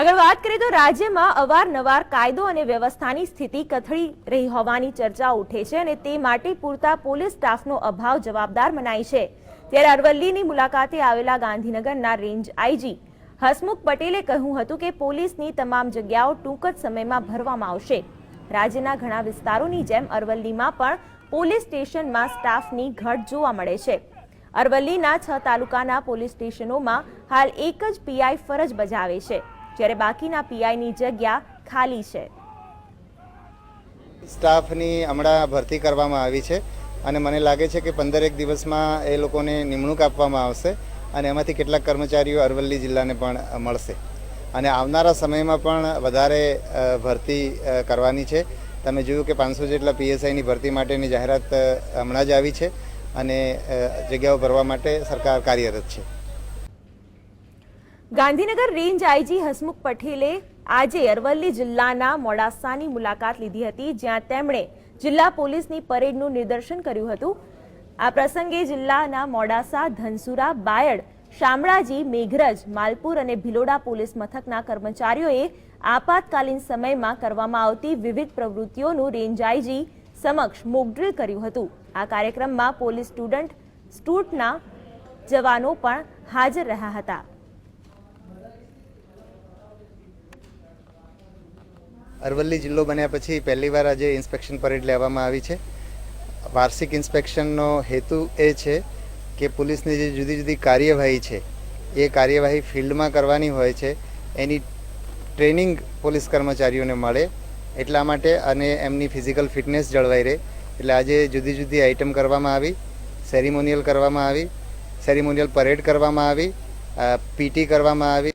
આગળ વાત કરીએ તો રાજ્યમાં અવારનવાર કાયદો અને વ્યવસ્થાની સ્થિતિ કથળી રહી હોવાની ચર્ચા ઉઠે છે અને તે માટે પૂરતા પોલીસ સ્ટાફનો અભાવ જવાબદાર મનાય છે. ત્યારે અરવલ્લીની મુલાકાતે આવેલા ગાંધીનગરના રેન્જ આઈજી હસમુખ પટેલે કહ્યું હતું કે પોલીસની તમામ જગ્યાઓ ટૂંક જ સમયમાં ભરવામાં આવશે. રાજ્યના ઘણા વિસ્તારોની જેમ અરવલ્લીમાં પણ પોલીસ સ્ટેશનમાં સ્ટાફની ઘટ જોવા મળે છે. અરવલ્લીના છ તાલુકાના પોલીસ સ્ટેશનોમાં હાલ એક જ પીઆઈ ફરજ બજાવે છે. જ્યારે બાકીના પીઆઈની જગ્યા ખાલી છે. સ્ટાફની હમણાં ભરતી કરવામાં આવી છે અને મને લાગે છે કે પંદરેક દિવસમાં એ લોકોને નિમણૂક આપવામાં આવશે અને એમાંથી કેટલાક કર્મચારીઓ અરવલ્લી જિલ્લાને પણ મળશે. અને આવનારા સમયમાં પણ વધારે ભરતી કરવાની છે. તમે જોયું કે પાંચસો જેટલા પીએસઆઈની ભરતી માટેની જાહેરાત હમણાં જ આવી છે અને જગ્યાઓ ભરવા માટે સરકાર કાર્યરત છે. ગાંધીનગર રેન્જ આઈજી હસમુખ પટેલે આજે અરવલ્લી જિલ્લાના મોડાસાની મુલાકાત લીધી હતી, જ્યાં તેમણે જિલ્લા પોલીસની પરેડનું નિદર્શન કર્યું હતું. આ પ્રસંગે જિલ્લાના મોડાસા, ધનસુરા, બાયડ, શામળાજી, મેઘરજ, માલપુર અને ભિલોડા પોલીસ મથકના કર્મચારીઓએ આપાતકાલીન સમયમાં કરવામાં આવતી વિવિધ પ્રવૃત્તિઓનું રેન્જ આઈજી સમક્ષ મોકડ્રીલ કર્યું હતું. આ કાર્યક્રમમાં પોલીસ સ્ટુડન્ટ, સ્ટુટના જવાનો પણ હાજર રહ્યા હતા. અરવલ્લી જિલ્લો બન્યા પછી પહેલીવાર આજે ઇન્સ્પેક્શન પરેડ લેવામાં આવી છે. વાર્ષિક ઇન્સ્પેક્શનનો હેતુ એ છે કે પોલીસની જે જુદી જુદી કાર્યવાહી છે, એ કાર્યવાહી ફિલ્ડમાં કરવાની હોય છે, એની ટ્રેનિંગ પોલીસ કર્મચારીઓને મળે, એટલા માટે અને એમની ફિઝિકલ ફિટનેસ જળવાઈ રહે. એટલે આજે જુદી જુદી આઇટમ કરવામાં આવી, સેરિમોનિયલ કરવામાં આવી, સેરિમોનિયલ પરેડ કરવામાં આવી પીટી કરવામાં આવી.